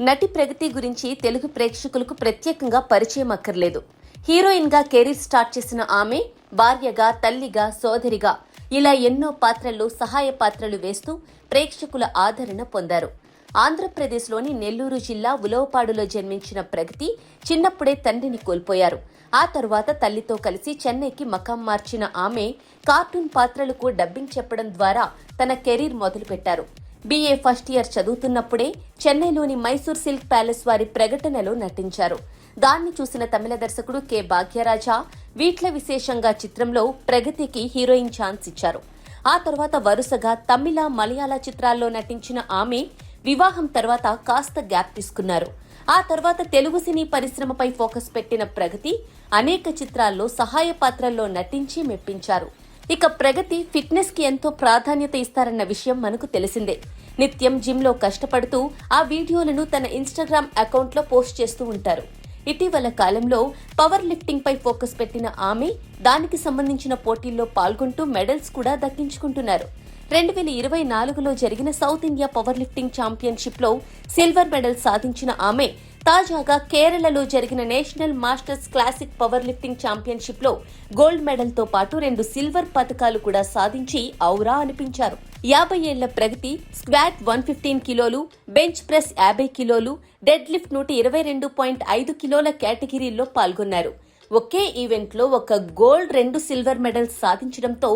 నటి ప్రగతి గురించి తెలుగు ప్రేక్షకులకు ప్రత్యేకంగా పరిచయం అక్కర్లేదు. హీరోయిన్గా కెరీర్ స్టార్ట్ చేసిన ఆమె భార్యగా తల్లిగా సోదరిగా ఇలా ఎన్నో పాత్రల్లో సహాయ పాత్రలు వేస్తూ ప్రేక్షకుల ఆదరణ పొందారు. ఆంధ్రప్రదేశ్లోని నెల్లూరు జిల్లా ఉలవపాడులో జన్మించిన ప్రగతి చిన్నప్పుడే తండ్రిని కోల్పోయారు. ఆ తరువాత తల్లితో కలిసి చెన్నైకి మకాం మార్చిన ఆమె కార్టూన్ పాత్రలకు డబ్బింగ్ చెప్పడం ద్వారా తన కెరీర్ మొదలుపెట్టారు. బీఏ ఫస్ట్ ఇయర్ చదువుతున్నప్పుడే చెన్నైలోని మైసూర్ సిల్క్ ప్యాలెస్ వారి ప్రకటనలో నటించారు. దాన్ని చూసిన తమిళ దర్శకుడు కె. భాగ్యరాజా వీట్ల విశేషంగా చిత్రంలో ప్రగతికి హీరోయిన్ ఛాన్స్ ఇచ్చారు. ఆ తర్వాత వరుసగా తమిళ మలయాళ చిత్రాల్లో నటించిన ఆమె వివాహం తర్వాత కాస్త గ్యాప్ తీసుకున్నారు. ఆ తర్వాత తెలుగు సినీ పరిశ్రమపై ఫోకస్ పెట్టిన ప్రగతి అనేక చిత్రాల్లో సహాయ పాత్రల్లో నటించి మెప్పించారు. ఇక ప్రగతి ఫిట్నెస్కి ఎంతో ప్రాధాన్యత ఇస్తారన్న విషయం మనకు తెలిసిందే. నిత్యం జిమ్లో కష్టపడుతూ ఆ వీడియోలను తన ఇన్స్టాగ్రామ్ అకౌంట్లో పోస్ట్ చేస్తూ ఉంటారు. ఇటీవల కాలంలో పవర్ లిఫ్టింగ్ పై ఫోకస్ పెట్టిన ఆమె దానికి సంబంధించిన పోటీల్లో పాల్గొంటూ మెడల్స్ కూడా దక్కించుకుంటున్నారు. రెండు వేల ఇరవై నాలుగులో జరిగిన సౌత్ ఇండియా పవర్ లిఫ్టింగ్ ఛాంపియన్షిప్లో సిల్వర్ మెడల్ సాధించిన ఆమె తాజాగా కేరళలో జరిగిన national masters classic power lifting ఛాంపియన్షిప్లో gold మెడల్తో పాటు రెండు సిల్వర్ పథకాలు కూడా సాధించి ఔరా అనిపించారు. యాభై ఏళ్ళ ప్రగతి స్క్వాట్ వన్ ఫిఫ్టీన్ కిలోలు బెంచ్ ప్రెస్ యాభై కిలోలు డెడ్ లిఫ్ట్ నూట ఇరవై రెండు పాయింట్ ఐదు కిలోల కేటగిరీల్లో పాల్గొన్నారు. ఒకే ఈవెంట్లో ఒక గోల్డ్ రెండు సిల్వర్ మెడల్స్ సాధించడంతో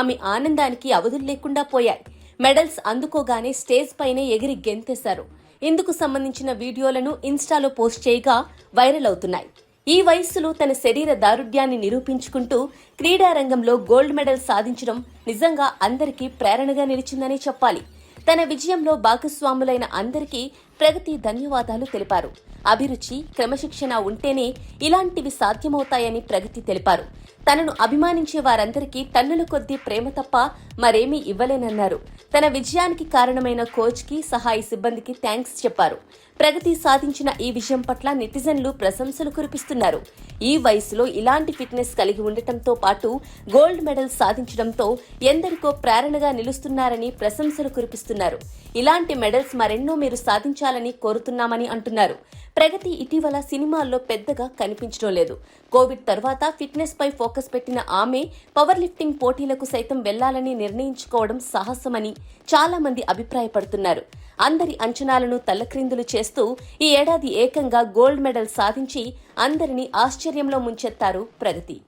ఆమె ఆనందానికి అవధులు లేకుండా పోయాయి. మెడల్స్ అందుకోగానే స్టేజ్ పైనే ఎగిరి గెంతేశారు. ఇందుకు సంబంధించిన వీడియోలను ఇన్స్టాలో పోస్ట్ చేయగా వైరల్ అవుతున్నాయి. ఈ వయస్సులో తన శరీర దారుఢ్యాన్ని నిరూపించుకుంటూ క్రీడా రంగంలో గోల్డ్ మెడల్ సాధించడం నిజంగా అందరికీ ప్రేరణగా నిలిచిందనే చెప్పాలి. తన విజయంలో భాగస్వాములైన అందరికీ ప్రగతి ధన్యవాదాలు తెలిపారు. అభిరుచి క్రమశిక్షణ ఉంటేనే ఇలాంటివి సాధ్యమవుతాయని ప్రగతి తెలిపారు. తనను అభిమానించే వారందరికీ టన్నుల కొద్దీ ప్రేమ తప్ప మరేమీ ఇవ్వలేనన్నారు. తన విజయానికి కారణమైన కోచ్కి సహాయ సిబ్బందికి థ్యాంక్స్ చెప్పారు. ప్రగతి సాధించిన ఈ విజయం పట్ల నెటిజన్లు ప్రశంసలు కురిపిస్తున్నారు. ఈ వయసులో ఇలాంటి ఫిట్నెస్ కలిగి ఉండటంతో పాటు గోల్డ్ మెడల్ సాధించడంతో ఎందరికో ప్రేరణగా నిలుస్తున్నారని ప్రశంసలు కురిపిస్తున్నారు. ఇలాంటి మెడల్స్ మరెన్నో మీరు సాధించాలని కోరుతున్నామని అంటున్నారు. ప్రగతి ఇటీవల సినిమాల్లో పెద్దగా కనిపించడం లేదు. కోవిడ్ తర్వాత ఫిట్నెస్ పై ఫోకస్ పెట్టిన ఆమె పవర్ లిఫ్టింగ్ పోటీలకు సైతం వెళ్ళాలని నిర్ణయించుకోవడం సాహసమని చాలా మంది అభిప్రాయపడుతున్నారు. అందరి అంచనాలను తల్లక్రిందులు చేస్తూ ఈ ఏడాది ఏకంగా గోల్డ్ మెడల్ సాధించి అందరినీ ఆశ్చర్యంలో ముంచెత్తారు ప్రగతి.